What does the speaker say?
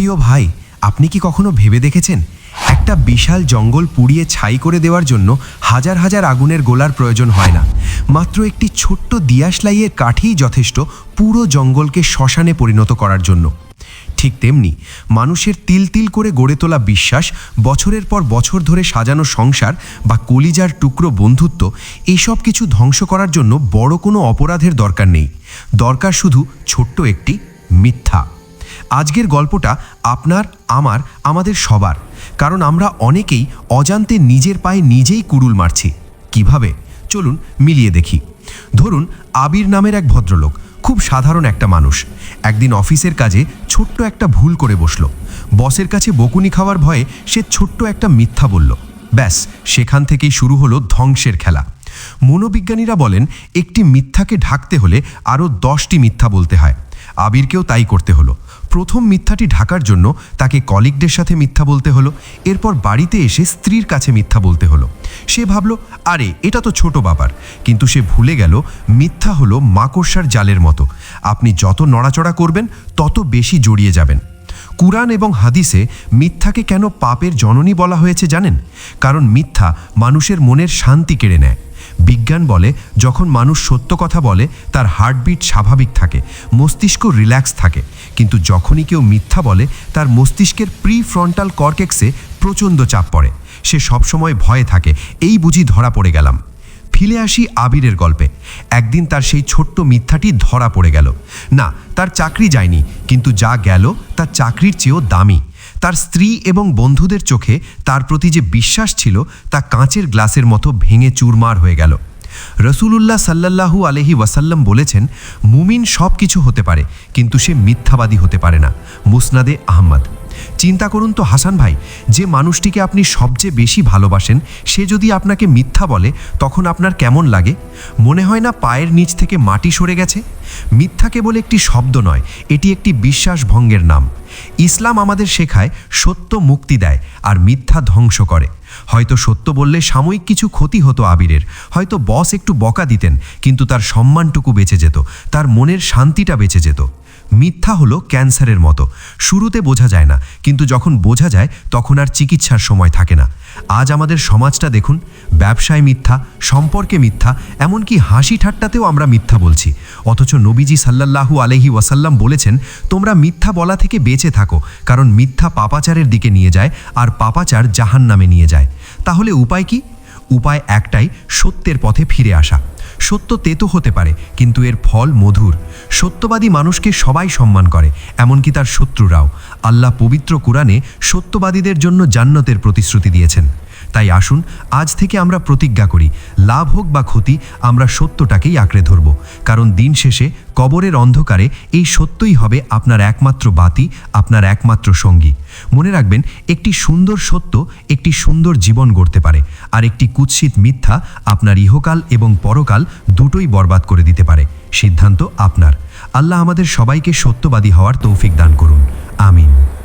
প্রিয় ভাই, আপনি কি কখনো ভেবে দেখেছেন? একটা বিশাল জঙ্গল পুড়িয়ে ছাই করে দেওয়ার জন্য হাজার হাজার আগুনের গোলার প্রয়োজন হয় না। মাত্র একটি ছোট্ট দিয়াশলাইয়ের কাঠেই যথেষ্ট পুরো জঙ্গলকে শ্মশানে পরিণত করার জন্য। ঠিক তেমনি, মানুষের তিল তিল করে গড়ে তোলা বিশ্বাস, বছরের পর বছর ধরে সাজানো সংসার বা কলিজার টুকরো বন্ধুত্ব এইসব কিছু ধ্বংস করার জন্য বড় কোনো অপরাধের দরকার নেই। দরকার শুধু ছোট্ট একটি মিথ্যা। আজকের গল্পটা আপনার, আমার, আমাদের সবার। কারণ আমরা অনেকেই অজান্তে নিজের পায়ে নিজেই কুড়ুল মারছি। কীভাবে? চলুন মিলিয়ে দেখি। ধরুন, আবির নামের এক ভদ্রলোক, খুব সাধারণ একটা মানুষ। একদিন অফিসের কাজে ছোট্ট একটা ভুল করে বসল। বসের কাছে বকুনি খাওয়ার ভয়ে সে ছোট্ট একটা মিথ্যা বলল। ব্যাস, সেখান থেকেই শুরু হলো ধ্বংসের খেলা। মনোবিজ্ঞানীরা বলেন, একটি মিথ্যাকে ঢাকতে হলে আরও দশটি মিথ্যা বলতে হয়। আবিরকেও তাই করতে হলো। প্রথম মিথ্যাটি ঢাকার জন্য তাকে কলিগদের সাথে মিথ্যা বলতে হলো, এরপর বাড়িতে এসে স্ত্রীর কাছে মিথ্যা বলতে হলো। সে ভাবল, আরে, এটা তো ছোট বাবার কিন্তু সে ভুলে গেল, মিথ্যা হলো মাকড়সার জালের মতো। আপনি যত নড়াচড়া করবেন, তত বেশি জড়িয়ে যাবেন। কুরআন এবং হাদিসে মিথ্যাকে কেন পাপের জননী বলা হয়েছে জানেন? কারণ মিথ্যা মানুষের মনের শান্তি কেড়ে নেয়। বিজ্ঞান বলে, যখন মানুষ সত্য কথা বলে, তার হার্টবিট স্বাভাবিক থাকে, মস্তিষ্ক রিল্যাক্স থাকে। কিন্তু যখনই কেউ মিথ্যা বলে, তার মস্তিষ্কের প্রি ফ্রন্টাল কর্কেক্সে প্রচণ্ড চাপ পড়ে। সে সবসময় ভয়ে থাকে, এই বুঝি ধরা পড়ে গেলাম। ফিরে আসি আবিরের গল্পে। একদিন তার সেই ছোট্ট মিথ্যাটি ধরা পড়ে গেল। না, তার চাকরি যায়নি, কিন্তু যা গেল, তার চাকরির চেয়েও দামি। তার স্ত্রী এবং বন্ধুদের চোখে তার প্রতি যে বিশ্বাস ছিল তা কাঁচের গ্লাসের মতো ভেঙে চুরমার হয়ে গেল। রসুলুল্লাহ সাল্লাহু আলহি ওয়াসাল্লাম বলেছেন, মুমিন সব কিছু হতে পারে, কিন্তু সে মিথ্যাবাদী হতে পারে না। মুসনাদে আহমদ। চিন্তা করুন তো হাসান ভাই, যে মানুষটিকে আপনি সবচেয়ে বেশি ভালোবাসেন, সে যদি আপনাকে মিথ্যা বলে, তখন আপনার কেমন লাগে? মনে হয় না পায়ের নিচ থেকে মাটি সরে গেছে? মিথ্যা কেবল একটি শব্দ নয়, এটি একটি বিশ্বাস ভঙ্গের নাম। ইসলাম আমাদের শেখায়, সত্য মুক্তি দেয়, আর মিথ্যা ধ্বংস করে। হয়তো সত্য বললে সাময়িক কিছু ক্ষতি হতো আবিরের, হয়তো বস একটু বকা দিতেন, কিন্তু তার সম্মানটুকু বেঁচে যেত, তার মনের শান্তিটা বেঁচে যেত। মিথ্যা হলো ক্যান্সারের মতো। শুরুতে বোঝা যায় না, কিন্তু যখন বোঝা যায়, তখন আর চিকিৎসার সময় থাকে না। আজ আমাদের সমাজটা দেখুন, ব্যবসায় মিথ্যা, সম্পর্কে মিথ্যা, এমনকি হাসি ঠাট্টাতেও আমরা মিথ্যা বলছি। অথচ নবীজি সাল্লাল্লাহু আলহি ওয়াসাল্লাম বলেছেন, তোমরা মিথ্যা বলা থেকে বেঁচে থাকো, কারণ মিথ্যা পাপাচারের দিকে নিয়ে যায় আর পাপাচার জাহান নামে নিয়ে যায়। তাহলে উপায় কি? উপায় একটাই, সত্যের পথে ফিরে আসা। সত্য তেতো হতে পারে, কিন্তু এর ফল মধুর। সত্যবাদী মানুষকে সবাই সম্মান করে, এমনকি তার শত্রুরাও। আল্লাহ পবিত্র কোরআনে সত্যবাদীদের জন্য জান্নাতের প্রতিশ্রুতি দিয়েছেন। তাই আসুন, আজ থেকে আমরা প্রতিজ্ঞা করি, লাভ হোক বা ক্ষতি, আমরা সত্যটাকেই আঁকড়ে ধরব। কারণ দিন শেষে কবরের অন্ধকারে এই সত্যই হবে আপনার একমাত্র বাতি, আপনার একমাত্র সঙ্গী। মনে রাখবেন, একটি সুন্দর সত্য একটি সুন্দর জীবন গড়তে পারে, আর একটি কুৎসিত মিথ্যা আপনার ইহকাল এবং পরকাল দুটোই বরবাদ করে দিতে পারে। সিদ্ধান্ত আপনার। আল্লাহ আমাদের সবাইকে সত্যবাদী হওয়ার তৌফিক দান করুন। আমিন।